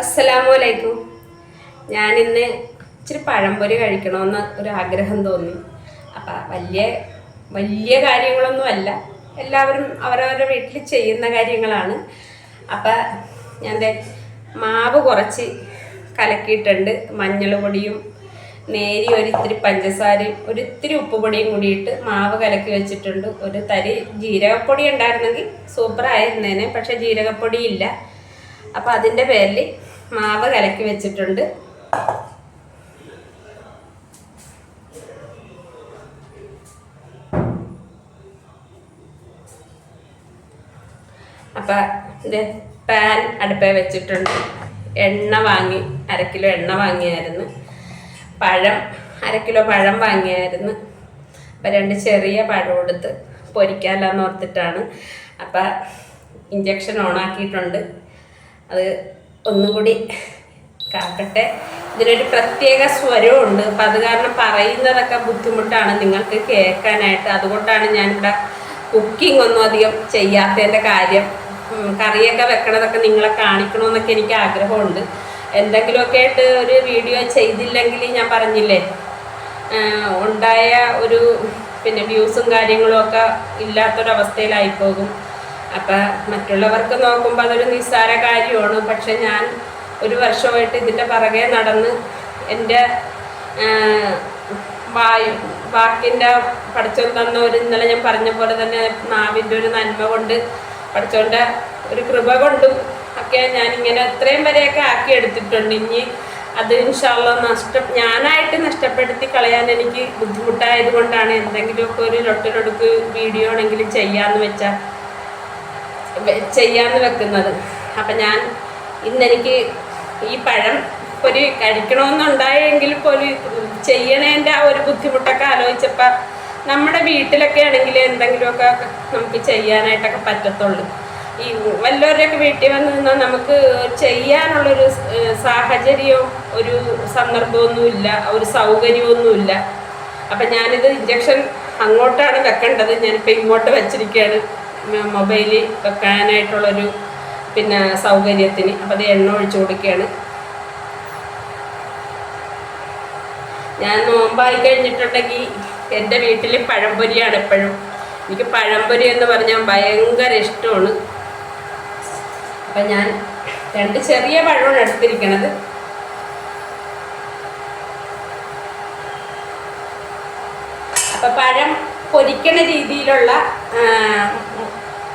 അസ്സലാമു അലൈക്കും ഇന്ന് ഇച്ചിരി പഴംപൊരി കഴിക്കണമെന്ന് ഒരു ആഗ്രഹം തോന്നി. അപ്പം വലിയ വലിയ കാര്യങ്ങളൊന്നുമല്ല എല്ലാവരും അവരവരുടെ വീട്ടിൽ ചെയ്യുന്ന കാര്യങ്ങളാണ്. അപ്പം ഞാൻ മാവ് കുറച്ച് കലക്കിയിട്ടുണ്ട്. മഞ്ഞൾ പൊടിയും നേരി ഒരിത്തിരി പഞ്ചസാരയും ഒരിത്തിരി ഉപ്പുപൊടിയും കൂടിയിട്ട് മാവ് കലക്കി വെച്ചിട്ടുണ്ട്. ഒരു തരി ജീരകപ്പൊടി ഉണ്ടായിരുന്നെങ്കിൽ സൂപ്പറായിരുന്നേനെ. പക്ഷേ ജീരകപ്പൊടി ഇല്ല. അപ്പം അതിന്റെ പേരിൽ മാവ് കലക്കി വെച്ചിട്ടുണ്ട്. അപ്പം ഇത് പാൻ അടുപ്പേ വെച്ചിട്ടുണ്ട്. എണ്ണ വാങ്ങി അര കിലോ എണ്ണ വാങ്ങിയായിരുന്നു. പഴം അര കിലോ പഴം വാങ്ങിയായിരുന്നു. അപ്പം രണ്ട് ചെറിയ പഴം എടുത്ത് പൊരിക്കാമല്ലെന്ന് ഓർത്തിട്ടാണ്. അപ്പം ഇഞ്ചക്ഷൻ ഓണാക്കിയിട്ടുണ്ട്. അത് ഒന്നും കൂടി കാക്കട്ടെ. ഇതിനൊരു പ്രത്യേക സ്വരമുണ്ട് അപ്പം അത് കാരണം പറയുന്നതൊക്കെ ബുദ്ധിമുട്ടാണ് നിങ്ങൾക്ക് കേൾക്കാനായിട്ട്. അതുകൊണ്ടാണ് ഞാനിവിടെ കുക്കിംഗ് ഒന്നും അധികം ചെയ്യാത്തതിന്റെ കാര്യം. കറിയൊക്കെ വെക്കണതൊക്കെ നിങ്ങളെ കാണിക്കണമെന്നൊക്കെ എനിക്ക് ആഗ്രഹമുണ്ട്. എന്തെങ്കിലുമൊക്കെ ആയിട്ട് ഒരു വീഡിയോ ചെയ്തില്ലെങ്കിൽ ഞാൻ പറഞ്ഞില്ലേ? ഉണ്ടായ ഒരു പിന്നെ വ്യൂസും കാര്യങ്ങളും ഒക്കെ ഇല്ലാത്തൊരവസ്ഥയിലായി പോകും അപ്പം മറ്റുള്ളവർക്ക് നോക്കുമ്പോൾ അതൊരു നിസ്സാര കാര്യമാണ്. പക്ഷെ ഞാൻ ഒരു വർഷമായിട്ട് ഇതിന്റെ പുറകെ നടന്ന് എന്റെ വായു വാക്കിന്റെ പഠിച്ചോണ്ട് തന്ന ഒരു ഇന്നലെ ഞാൻ പറഞ്ഞ പോലെ തന്നെ നാവിന്റെ ഒരു നന്മ കൊണ്ട് പഠിച്ചോന്റെ ഒരു കൃപ കൊണ്ടും ഒക്കെ ഞാനിങ്ങനെ ഇത്രയും വരെയൊക്കെ ആക്കി എടുത്തിട്ടുണ്ട്. ഇനി അത് ഇൻഷാല്ല നഷ്ടം ഞാനായിട്ട് നഷ്ടപ്പെടുത്തി കളയാൻ എനിക്ക് ബുദ്ധിമുട്ടായത് കൊണ്ടാണ് എന്തെങ്കിലുമൊക്കെ ഒരു ലൊട്ടിലൊടുക്ക് വീഡിയോ ആണെങ്കിലും ചെയ്യാന്ന് വെച്ചാൽ ചെയ്യാന്ന് വെക്കുന്നത്. അപ്പം ഞാൻ ഇന്നെനിക്ക് ഈ പഴം ഒരു കഴിക്കണമെന്നുണ്ടായെങ്കിൽ പോലും ചെയ്യണേന്റെ ആ ഒരു ബുദ്ധിമുട്ടൊക്കെ ആലോചിച്ചപ്പോൾ നമ്മുടെ വീട്ടിലൊക്കെ ആണെങ്കിൽ എന്തെങ്കിലുമൊക്കെ നമുക്ക് ചെയ്യാനായിട്ടൊക്കെ പറ്റത്തുള്ളൂ. ഈ വല്ലവരുടെയൊക്കെ വീട്ടിൽ വന്ന് നിന്നാൽ നമുക്ക് ചെയ്യാനുള്ളൊരു സാഹചര്യവും ഒരു സന്ദർഭമൊന്നുമില്ല ഒരു സൗകര്യമൊന്നുമില്ല. അപ്പം ഞാനിത് ഇഞ്ചക്ഷൻ അങ്ങോട്ടാണ് വെക്കേണ്ടത്. ഞാനിപ്പോൾ ഇങ്ങോട്ട് വെച്ചിരിക്കുകയാണ്. മൊബൈലിൽ വെക്കാനായിട്ടുള്ളൊരു പിന്നെ സൗകര്യത്തിന്. അപ്പം അത് എണ്ണ ഒഴിച്ചു കൊടുക്കുകയാണ്. ഞാൻ നോമ്പായി കഴിഞ്ഞിട്ടുണ്ടെങ്കിൽ എന്റെ വീട്ടിൽ പഴംപൊരിയാണ് എപ്പോഴും. എനിക്ക് പഴംപൊരി എന്ന് പറഞ്ഞാൽ ഭയങ്കര ഇഷ്ടമാണ്. അപ്പം ഞാൻ രണ്ട് ചെറിയ പഴമാണ് എടുത്തിരിക്കണത്. അപ്പം പഴം പൊരിക്കണ രീതിയിലുള്ള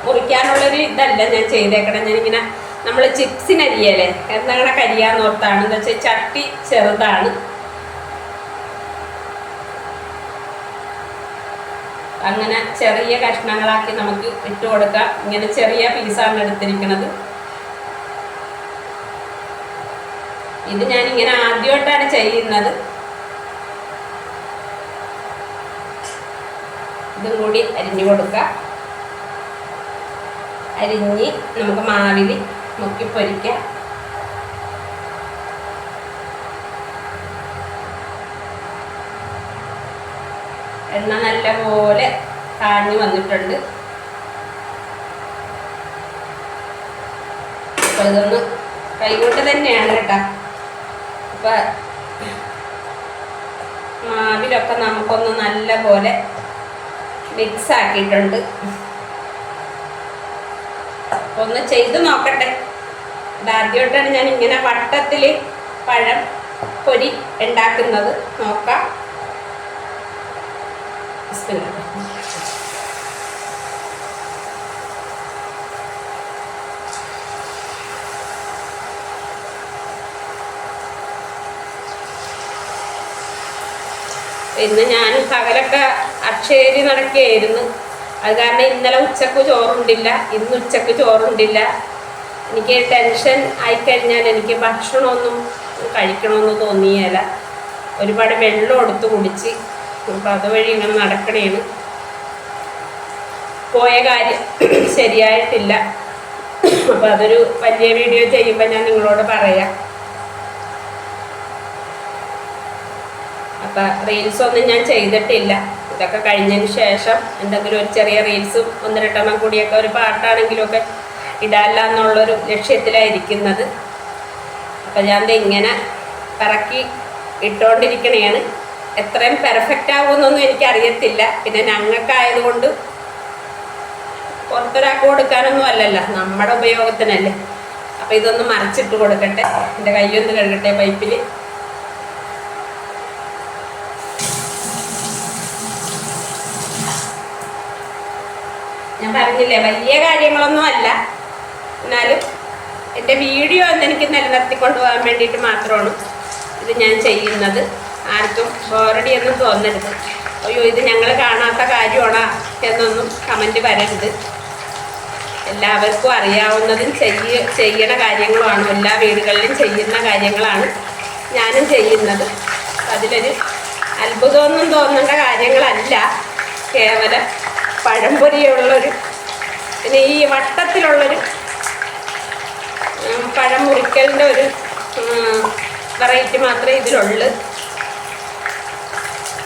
മുറിക്കാനുള്ളൊരു ഇതല്ല ഞാൻ ചെയ്തേക്കണം. ഞാനിങ്ങനെ നമ്മൾ ചിപ്സിനരിയല്ലേ എന്താണ് കരിയാന്ന് ഓർത്താണ്. എന്ന് വെച്ചാൽ ചട്ടി ചെറുതാണ്. അങ്ങനെ ചെറിയ കഷ്ണങ്ങളാക്കി നമുക്ക് ഇട്ട് കൊടുക്കാം. ഇങ്ങനെ ചെറിയ പീസാണ് എടുത്തിരിക്കുന്നത് ഇത് ഞാൻ ആദ്യമായിട്ടാണ് ചെയ്യുന്നത്. ഇതും കൂടി അരിഞ്ഞു കൊടുക്കാം. അരിഞ്ഞ് നമുക്ക് മാവിൽ മുക്കി പൊരിക്കാം. എണ്ണ നല്ല പോലെ കാഞ്ഞു വന്നിട്ടുണ്ട്. അപ്പൊ ഇതൊന്ന് കൈകൊണ്ട് തന്നെയാണ് കേട്ടോ. അപ്പൊ മാവിലൊക്കെ നമുക്കൊന്ന് നല്ല പോലെ മിക്സ് ആക്കിയിട്ടുണ്ട്. ഒന്ന് ചെയ്ത് നോക്കട്ടെ. ആദ്യമായിട്ടാണ് ഞാൻ ഇങ്ങനെ വട്ടത്തിൽ പഴം പൊരി ഉണ്ടാക്കുന്നത്. നോക്കാം. ഇന്ന് ഞാൻ പകലൊക്കെ അക്ഷയരി നടക്കുകയായിരുന്നു. അത് കാരണം ഇന്നലെ ഉച്ചയ്ക്ക് ചോറുണ്ടില്ല. ഇന്ന് ഉച്ചയ്ക്ക് ചോറുണ്ടില്ല. എനിക്ക് ടെൻഷൻ ആയിക്കഴിഞ്ഞാൽ എനിക്ക് ഭക്ഷണമൊന്നും കഴിക്കണമെന്ന് തോന്നിയല്ല ഒരുപാട് വെള്ളം എടുത്ത് കുടിച്ച്. അപ്പം അതുവഴി ഇങ്ങനെ നടക്കണേണ്. പോയ കാര്യം ശരിയായിട്ടില്ല. അപ്പം അതൊരു വലിയ വീഡിയോ ചെയ്യുമ്പോൾ ഞാൻ നിങ്ങളോട് പറയാം. അപ്പം റീൽസ് ഒന്നും ഞാൻ ചെയ്തിട്ടില്ല. ഇതൊക്കെ കഴിഞ്ഞതിന് ശേഷം എന്തെങ്കിലും ഒരു ചെറിയ റീൽസും ഒന്ന് രണ്ടെണ്ണം കൂടിയൊക്കെ ഒരു പാട്ടാണെങ്കിലും ഒക്കെ ഇടാല്ല എന്നുള്ളൊരു ലക്ഷ്യത്തിലായിരിക്കുന്നത്. അപ്പം ഞാൻ ഇങ്ങനെ പറക്കി ഇട്ടുകൊണ്ടിരിക്കണേണ് എത്രയും പെർഫെക്റ്റ് ആകുമെന്നൊന്നും എനിക്കറിയത്തില്ല. പിന്നെ ഞങ്ങൾക്കായതുകൊണ്ട് പുറത്തൊരാൾക്ക് കൊടുക്കാനൊന്നും അല്ലല്ലോ. നമ്മുടെ ഉപയോഗത്തിനല്ലേ. അപ്പോൾ ഇതൊന്ന് മറിച്ചിട്ട് കൊടുക്കട്ടെ. എന്റെ കൈയൊന്ന് കഴുകട്ടെ പൈപ്പിൽ ഞാൻ പറഞ്ഞില്ലേ വലിയ കാര്യങ്ങളൊന്നും അല്ല. എന്നാലും എന്റെ വീഡിയോ ഒന്ന് എനിക്ക് നിലനിർത്തിക്കൊണ്ട് പോകാൻ വേണ്ടിയിട്ട് മാത്രമാണ് ഇത് ഞാൻ ചെയ്യുന്നത്. ആർക്കും ബോറടിയൊന്നും തോന്നരുത്. അയ്യോ ഇത് ഞങ്ങൾ കാണാത്ത കാര്യമാണോ എന്നൊന്നും കമന്റ് വരരുത്. എല്ലാവർക്കും അറിയാവുന്നതും ചെയ്യ ചെയ്യണ കാര്യങ്ങളുമാണ്. എല്ലാ വീടുകളിലും ചെയ്യുന്ന കാര്യങ്ങളാണ് ഞാനും ചെയ്യുന്നത്. അതിലൊരു അത്ഭുതമൊന്നും തോന്നേണ്ട കാര്യങ്ങളല്ല. കേവലം പഴംപൊരിയുള്ളൊരു പിന്നെ ഈ വട്ടത്തിലുള്ളൊരു പഴം മുറിക്കലിന്റെ ഒരു വെറൈറ്റി മാത്രമേ ഇതിലുള്ളൂ.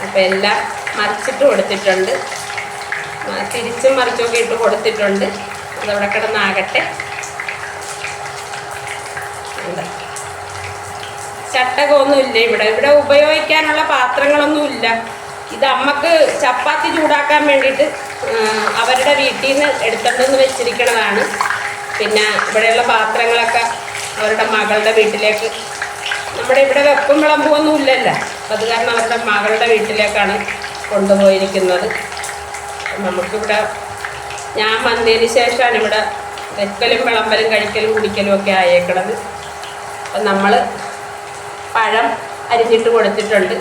അപ്പം എല്ലാം മറിച്ചിട്ട് കൊടുത്തിട്ടുണ്ട്. തിരിച്ചും മറിച്ചൊക്കെ ഇട്ട് കൊടുത്തിട്ടുണ്ട്. അതവിടെ കിടന്നാകട്ടെ. ചട്ടകമൊന്നുമില്ല ഇവിടെ. ഇവിടെ ഉപയോഗിക്കാനുള്ള പാത്രങ്ങളൊന്നും ഇല്ല ഇത് അമ്മയ്ക്ക് ചപ്പാത്തി ചൂടാക്കാൻ വേണ്ടിയിട്ട് അവരുടെ വീട്ടിൽ നിന്ന് എടുത്തോണ്ടെന്ന് വെച്ചിരിക്കണതാണ്. പിന്നെ ഇവിടെയുള്ള പാത്രങ്ങളൊക്കെ അവരുടെ മകളുടെ വീട്ടിലേക്ക് നമ്മുടെ ഇവിടെ വെപ്പും വിളമ്പുമൊന്നും ഇല്ലല്ലോ. അത് കാരണം അവരുടെ മകളുടെ വീട്ടിലേക്കാണ് കൊണ്ടുപോയിരിക്കുന്നത്. നമുക്കിവിടെ ഞാൻ വന്നതിന് ശേഷമാണ് ഇവിടെ വെക്കലും വിളമ്പലും കഴിക്കലും കുടിക്കലും ഒക്കെ ആയേക്കണത്. അപ്പം നമ്മൾ പഴം അരിഞ്ഞിട്ട് കൊടുത്തിട്ടുണ്ട്.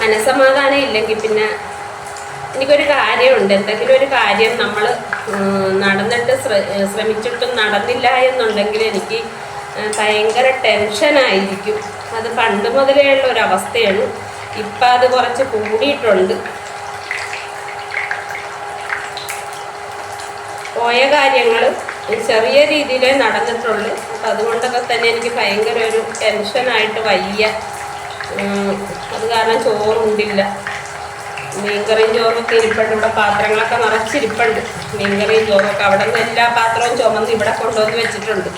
മനസമാധാനം ഇല്ലെങ്കിൽ പിന്നെ എനിക്കൊരു കാര്യമുണ്ട്. എന്തെങ്കിലും ഒരു കാര്യം നമ്മൾ നടന്നിട്ട് ശ്രമിച്ചിട്ടും നടന്നില്ല എന്നുണ്ടെങ്കിൽ എനിക്ക് ഭയങ്കര ടെൻഷനായിരിക്കും അത് പണ്ട് മുതലേ ഉള്ള ഒരു അവസ്ഥയാണ്. ഇപ്പം അത് കുറച്ച് കൂടിയിട്ടുണ്ട്. പോയ കാര്യങ്ങൾ ചെറിയ രീതിയിലേ നടന്നിട്ടുള്ളൂ. അപ്പം അതുകൊണ്ടൊക്കെ തന്നെ എനിക്ക് ഭയങ്കര ഒരു ടെൻഷനായിട്ട് വയ്യ. അത് കാരണം ചോറുണ്ടില്ല. മീൻകറിയും ചോറൊക്കെ ഇരിപ്പുണ്ട്. ഇവിടെ പാത്രങ്ങളൊക്കെ നിറച്ചിരിപ്പുണ്ട്. മീൻകറിയും ചോറൊക്കെ അവിടെ നിന്ന് എല്ലാ പാത്രവും ചുമന്ന് ഇവിടെ കൊണ്ടുവന്ന് വെച്ചിട്ടുണ്ട്.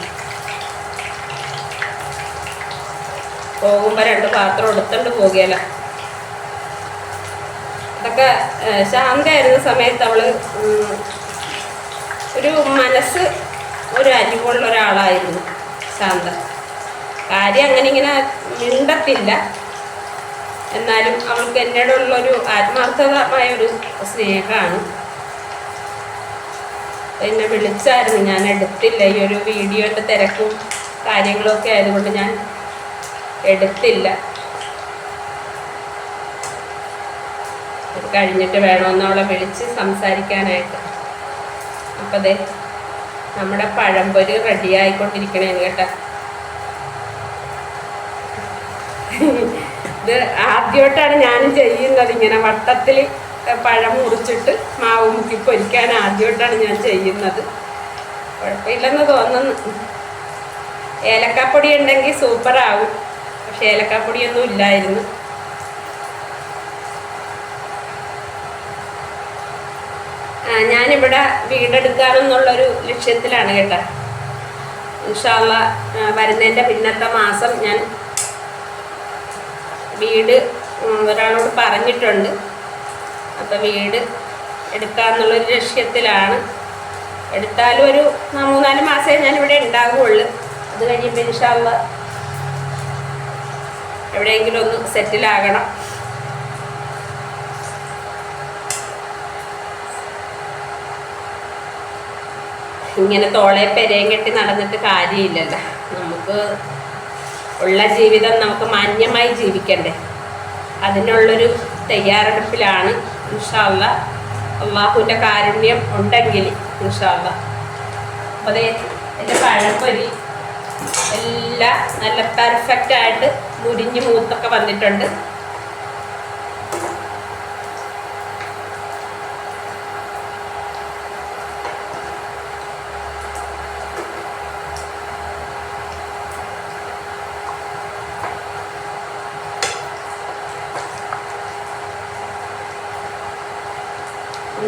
പോകുമ്പോൾ രണ്ട് പാത്രം എടുത്തുകൊണ്ട് പോകുകയല്ല അതൊക്കെ ശാന്തയായിരുന്ന സമയത്ത് അവൾ ഒരു മനസ്സ് ഒരു അരിവുള്ള ഒരാളായിരുന്നു ശാന്ത. കാര്യം അങ്ങനെ ഇങ്ങനെ മിണ്ടത്തില്ല. എന്നാലും അവൾക്ക് എന്നോടുള്ളൊരു ആത്മാർത്ഥമായ ഒരു സ്നേഹമാണ്. എന്നെ വിളിച്ചായിരുന്നു. ഞാൻ എടുത്തില്ല. ഈ ഒരു വീഡിയോന്റെ തിരക്കും കാര്യങ്ങളൊക്കെ ആയതുകൊണ്ട് ഞാൻ എടുത്തില്ല. കഴിഞ്ഞിട്ട് വേണമെന്ന് അവളെ വിളിച്ച് സംസാരിക്കാനായിട്ട്. അപ്പം അതെ നമ്മുടെ പഴംപൊരി റെഡി ആയിക്കൊണ്ടിരിക്കണേന്ന് കേട്ടോ. ഇത് ആദ്യമായിട്ടാണ് ഞാനും ചെയ്യുന്നത്. ഇങ്ങനെ വട്ടത്തിൽ പഴം മുറിച്ചിട്ട് മാവ് മുക്കി പൊരിക്കാൻ ആദ്യമായിട്ടാണ് ഞാൻ ചെയ്യുന്നത്. കുഴപ്പമില്ലെന്ന് തോന്നുന്നു. ഏലക്കാപ്പൊടി ഉണ്ടെങ്കിൽ സൂപ്പറാവും പക്ഷെ ഏലക്കാപ്പൊടിയൊന്നും ഇല്ലായിരുന്നു. ആ ഞാനിവിടെ വീടെടുക്കാറെന്നുള്ളൊരു ലക്ഷ്യത്തിലാണ് കേട്ടോ. ഇൻഷാള്ള വരുന്നതിന്റെ പിന്നത്തെ മാസം ഞാൻ വീട് ഒരാളോട് പറഞ്ഞിട്ടുണ്ട്. അപ്പം വീട് എടുക്കാമെന്നുള്ളൊരു ലക്ഷ്യത്തിലാണ്. എടുത്താലും ഒരു മൂന്നാൽ മാസമേ ഞാനിവിടെ ഉണ്ടാകുള്ളൂ അത് കഴിയുമ്പോൾ ഇൻഷാല്ല എവിടെയെങ്കിലും ഒന്ന് സെറ്റിലാകണം ഇങ്ങനെ തോളെ പെരയും കെട്ടി നടന്നിട്ട് കാര്യമില്ലല്ലോ. നമുക്ക് ഉള്ള ജീവിതം നമുക്ക് മാന്യമായി ജീവിക്കണ്ടേ. അതിനുള്ളൊരു തയ്യാറെടുപ്പിലാണ് ഇൻഷാല്ല അള്ളാഹുവിന്റെ കാരുണ്യം ഉണ്ടെങ്കിൽ ഇൻഷാല്ല അപ്പോൾ അതേ എന്റെ പഴംപൊരി എല്ലാം നല്ല പെർഫെക്റ്റ് ആയിട്ട് മുരിഞ്ഞ് മൂത്തൊക്കെ വന്നിട്ടുണ്ട്.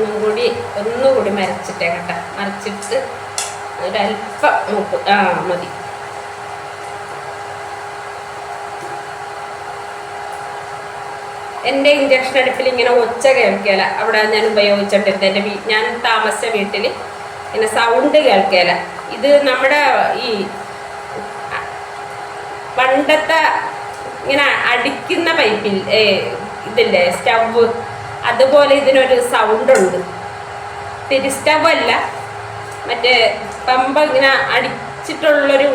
ഒന്നും കൂടി ഒന്നുകൂടി മരച്ചിട്ടേ കേട്ടോ. മരച്ചിട്ട് ഒരല്പം മൂപ്പ് ആ മതി. എന്റെ ഇഞ്ചക്ഷൻ അടുപ്പിൽ ഇങ്ങനെ ഒച്ച കേൾക്കല. അവിടെ ഞാൻ ഉപയോഗിച്ചിട്ടുണ്ട് എന്റെ ഞാൻ താമസിച്ച വീട്ടിൽ ഇങ്ങനെ സൗണ്ട് കേൾക്കല. ഇത് നമ്മുടെ ഈ പണ്ടത്തെ ഇങ്ങനെ അടിക്കുന്ന പൈപ്പിൽ ഇതില്ലേ സ്റ്റവ് അതുപോലെ ഇതിനൊരു സൗണ്ട് ഉണ്ട്. തിരി സ്റ്റവല്ല മറ്റേ പമ്പ ഇങ്ങനെ അടിച്ചിട്ടുള്ളൊരു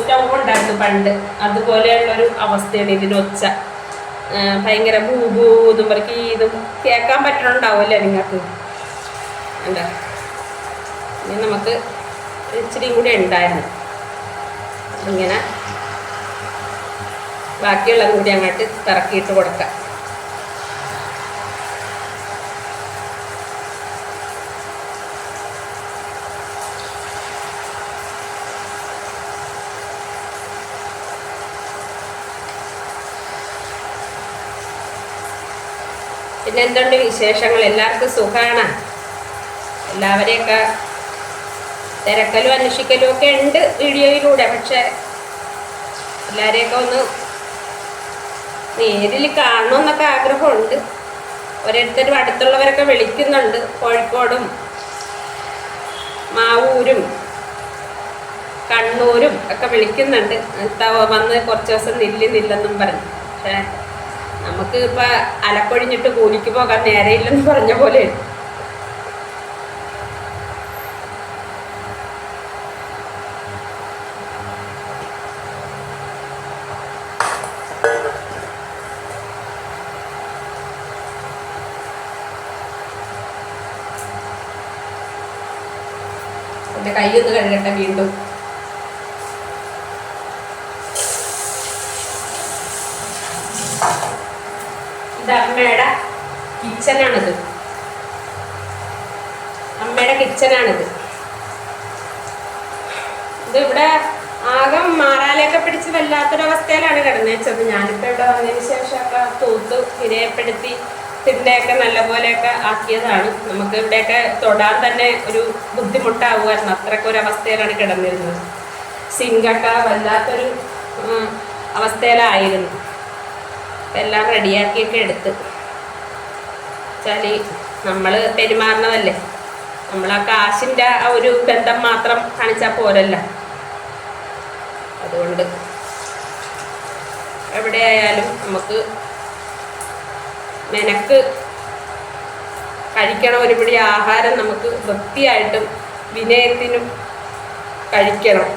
സ്റ്റവ് ഉണ്ടായിരുന്നു പണ്ട്. അതുപോലെയുള്ളൊരു അവസ്ഥയാണ് ഇതിനൊച്ച ഭയങ്കര ഭൂഭൂ ഇതും ഇതും കേൾക്കാൻ പറ്റണുണ്ടാവുമല്ലേ നിങ്ങൾക്ക്. എന്താ? ഇനി നമുക്ക് ഇച്ചിരി കൂടി ഉണ്ടായിരുന്നു. ഇങ്ങനെ ബാക്കിയുള്ളത് കൂടി അങ്ങോട്ട് ഇറക്കിയിട്ട് കൊടുക്കാം. പിന്നെ എന്തുണ്ട് വിശേഷങ്ങൾ? എല്ലാവർക്കും സുഖമാണ് എല്ലാവരെയൊക്കെ തിരക്കലും അന്വേഷിക്കലും ഒക്കെ ഉണ്ട് വീഡിയോയിലൂടെ. പക്ഷെ എല്ലാവരെയൊക്കെ ഒന്ന് നേരിൽ കാണണമെന്നൊക്കെ ആഗ്രഹമുണ്ട്. ഓരോരുത്തരും അടുത്തുള്ളവരൊക്കെ വിളിക്കുന്നുണ്ട്. കോഴിക്കോടും മാവൂരും കണ്ണൂരും ഒക്കെ വിളിക്കുന്നുണ്ട്. വന്ന് കുറച്ച് ദിവസം നില്ലുന്നില്ലെന്നും പറഞ്ഞു. പക്ഷേ നമുക്ക് ഇപ്പൊ അലക്കൊഴിഞ്ഞിട്ട് കൂലിക്ക് പോകാൻ നേരെയില്ലെന്ന് പറഞ്ഞ പോലെ. കൈ ഒന്ന് കഴുകട്ടെ വീണ്ടും. അമ്മയുടെ കിച്ചനാണിത്. അമ്മയുടെ കിച്ചനാണിത്. ഇത് ഇവിടെ ആകെ മാറാലൊക്കെ പിടിച്ച് വല്ലാത്തൊരവസ്ഥയിലാണ് കിടന്നേച്ചത്. ഞാനിപ്പോൾ ഇവിടെ വന്നതിന് ശേഷമൊക്കെ തൂത്ത് വിനയപ്പെടുത്തി തിണ്ടയൊക്കെ നല്ലപോലെയൊക്കെ ആക്കിയതാണ്. നമുക്ക് ഇവിടെയൊക്കെ തൊടാൻ തന്നെ ഒരു ബുദ്ധിമുട്ടാവുമായിരുന്നു. അത്രയ്ക്ക് ഒരു അവസ്ഥയിലാണ് കിടന്നിരുന്നത് സിങ്കൊക്കെ വല്ലാത്തൊരു അവസ്ഥയിലായിരുന്നു. എല്ലാം റെഡിയാക്കിയൊക്കെ എടുത്ത്. വെച്ചാൽ നമ്മൾ പെരുമാറണതല്ലേ? നമ്മൾ ആ കാശിന്റെ ആ ഒരു ബന്ധം മാത്രം കാണിച്ചാൽ പോരല്ല. അതുകൊണ്ട് എവിടെയായാലും നമുക്ക് മെനക്ക് കഴിക്കണം. ഒരുപിടി ആഹാരം നമുക്ക് വൃത്തിയായിട്ടും വിനയത്തിനും കഴിക്കണം.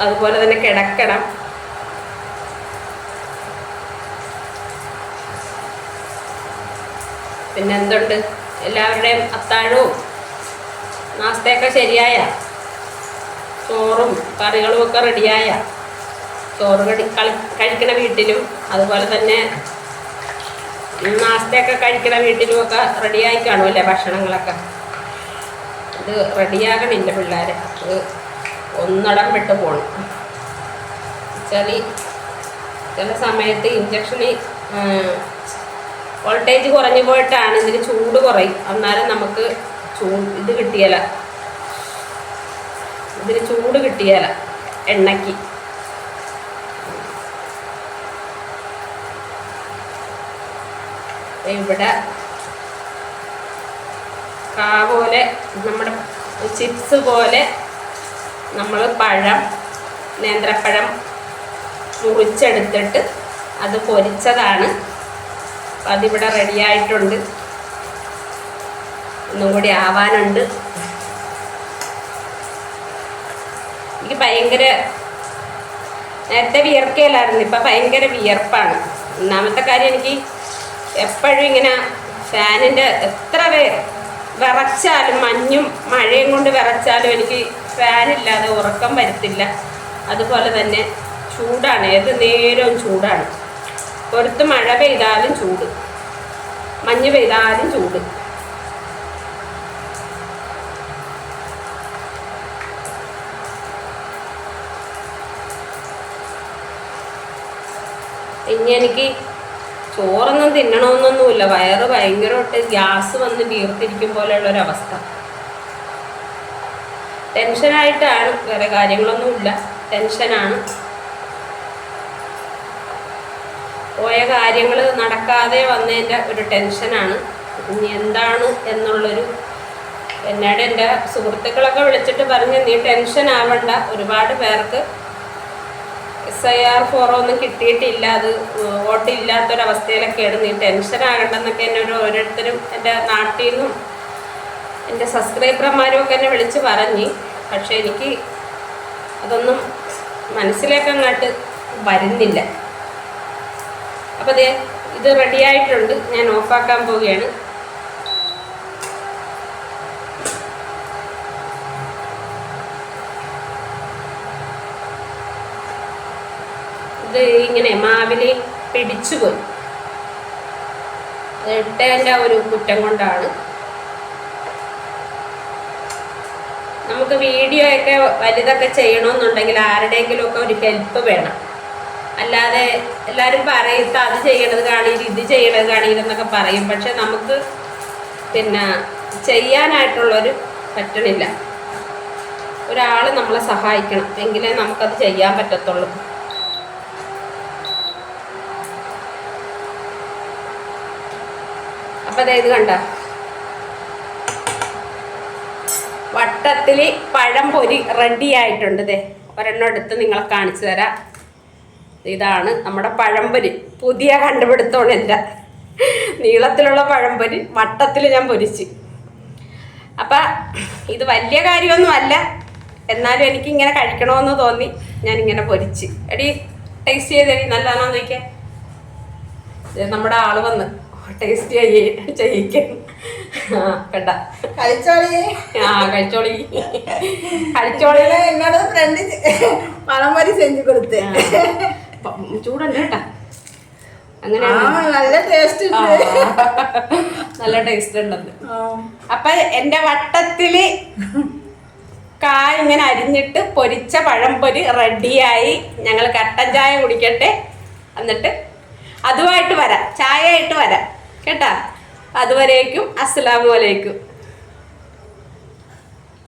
അതുപോലെ തന്നെ കിടക്കണം. പിന്നെ എന്തുണ്ട്? എല്ലാവരുടെയും അത്താഴവും നാസ്തയൊക്കെ ശരിയായ? ചോറും കറികളും ഒക്കെ റെഡിയായ? ചോറ് കടി കളി കഴിക്കണ വീട്ടിലും അതുപോലെ തന്നെ നാസ്തയൊക്കെ കഴിക്കണ വീട്ടിലും ഒക്കെ റെഡിയായി കാണുമല്ലേ ഭക്ഷണങ്ങളൊക്കെ? ഇത് റെഡിയാകണില്ല പിള്ളേരെ. അത് ഒന്നടം വിട്ട് പോകണം ചെറിയ ചില സമയത്ത് ഇഞ്ചക്ഷന് വോൾട്ടേജ് കുറഞ്ഞു പോയിട്ടാണ് ഇതിന് ചൂട് കുറയും. അന്നേരം നമുക്ക് ചൂ ഇത് കിട്ടിയല ഇതിന് ചൂട് കിട്ടിയല എണ്ണയ്ക്ക്. ഇവിടെ കാ പോലെ നമ്മുടെ ചിപ്സ് പോലെ നമ്മൾ പഴം നേന്ത്രപ്പഴം മുറിച്ചെടുത്തിട്ട് അത് പൊരിച്ചതാണ്. അപ്പം അതിവിടെ റെഡിയായിട്ടുണ്ട് ഒന്നും കൂടി ആവാനുണ്ട്. എനിക്ക് ഭയങ്കര നേരത്തെ വിയർക്കയിലായിരുന്നു ഇപ്പം ഭയങ്കര വിയർപ്പാണ്. ഒന്നാമത്തെ കാര്യം എനിക്ക് എപ്പോഴും ഇങ്ങനെ ഫാനിന്റെ എത്ര വിറച്ചാലും മഞ്ഞും മഴയും കൊണ്ട് വിറച്ചാലും എനിക്ക് ഫാനില്ലാതെ ഉറക്കം വരത്തില്ല. അതുപോലെ തന്നെ ചൂടാണ്. ഏത് നേരവും ചൂടാണ്. പുറത്ത് മഴ പെയ്താലും ചൂട്. മഞ്ഞ് പെയ്താലും ചൂട്. ഇനി എനിക്ക് ചോറൊന്നും തിന്നണമെന്നൊന്നുമില്ല വയറ് ഭയങ്കരമായിട്ട് ഗ്യാസ് വന്ന് വീർത്തിരിക്കും പോലെയുള്ളൊരവസ്ഥ. ടെൻഷനായിട്ടാണ് വേറെ കാര്യങ്ങളൊന്നുമില്ല. ടെൻഷനാണ്. പോയ കാര്യങ്ങൾ നടക്കാതെ വന്നതിന്റെ ഒരു ടെൻഷനാണ്. ഇനി എന്താണ് എന്നുള്ളൊരു എന്നോട് എന്റെ സുഹൃത്തുക്കളൊക്കെ വിളിച്ചിട്ട് പറഞ്ഞ് നീ ടെൻഷൻ ആവണ്ട ഒരുപാട് പേർക്ക് എസ് ഐ ആർ ഫോറോ ഒന്നും കിട്ടിയിട്ടില്ല അത് വോട്ടില്ലാത്തൊരവസ്ഥയിലൊക്കെയാണ്. നീ ടെൻഷൻ ആകണ്ടെന്നൊക്കെ എന്നെ ഒരു ഓരോരുത്തരും എന്റെ നാട്ടിൽ നിന്നും എന്റെ സബ്സ്ക്രൈബർമാരും ഒക്കെ എന്നെ വിളിച്ച് പറഞ്ഞു. പക്ഷേ എനിക്ക് അതൊന്നും മനസ്സിലേക്ക് അങ്ങോട്ട് വരുന്നില്ല. അപ്പോൾ ദേ ഇത് റെഡി ആയിട്ടുണ്ട്. ഞാൻ ഓഫാക്കാൻ പോവുകയാണ്. ഇത് ഇങ്ങനെ മാവിൽ പിടിച്ചു പോയി. ഇട്ടതിന്റെ ഒരു കുറ്റം കൊണ്ടാണ്. നമുക്ക് വീഡിയോ ഒക്കെ വലുതൊക്കെ ചെയ്യണമെന്നുണ്ടെങ്കിൽ ആരുടെയെങ്കിലും ഒക്കെ ഒരു ഹെൽപ്പ് വേണം. അല്ലാതെ എല്ലാവരും പറയും അത് ചെയ്യണത് കാണിയില്ല ഇത് ചെയ്യണത് കാണിയില്ല എന്നൊക്കെ പറയും. പക്ഷെ നമുക്ക് പിന്നെ ചെയ്യാനായിട്ടുള്ളൊരു പറ്റണില്ല. ഒരാൾ നമ്മളെ സഹായിക്കണം. എങ്കിലേ നമുക്കത് ചെയ്യാൻ പറ്റത്തുള്ളൂ. അപ്പം അതായത് കണ്ട? വട്ടത്തിൽ പഴം പൊരി റെഡി ആയിട്ടുണ്ട് ദേ. ഒരെണ്ണം എടുത്ത് നിങ്ങളെ കാണിച്ചു തരാം. ഇതാണ് നമ്മുടെ പഴംപൊരി. പുതിയ കണ്ടുപിടുത്തമാണ് എന്റെ. നീളത്തിലുള്ള പഴംപൊരി വട്ടത്തിൽ ഞാൻ പൊരിച്ച്. അപ്പം ഇത് വലിയ കാര്യമൊന്നും അല്ല. എന്നാലും എനിക്ക് ഇങ്ങനെ കഴിക്കണമെന്ന് തോന്നി ഞാൻ ഇങ്ങനെ പൊരിച്ച്. എടി ടേസ്റ്റ് ചെയ്തേടി നല്ലതാണോ നോക്കിയാൽ നമ്മുടെ ആൾ വന്ന്. ടേസ്റ്റ് ചെയ്യേ ചെയ്യിക്കും. ആ കഴിച്ചോളി. ആ കഴിച്ചോളി. കഴിച്ചോളി. എന്നോട് ഫ്രണ്ട് പഴംപൊരി സെഞ്ചു കൊടുത്തേ ചൂടുണ്ട് കേട്ടാ? അങ്ങനെ നല്ല ടേസ്റ്റ് നല്ല ടേസ്റ്റ് ഉണ്ടെന്ന്. അപ്പൊ എന്റെ വട്ടത്തിൽ കായ് ഇങ്ങനെ അരിഞ്ഞിട്ട് പൊരിച്ച പഴംപൊരി റെഡിയായി. ഞങ്ങൾ കട്ടൻ ചായ കുടിക്കട്ടെ. എന്നിട്ട് അതുമായിട്ട് വരാം. ചായ ആയിട്ട് വരാം. കേട്ടാ? അതുവരേക്കും. അസ്സലാമു അലൈക്കും.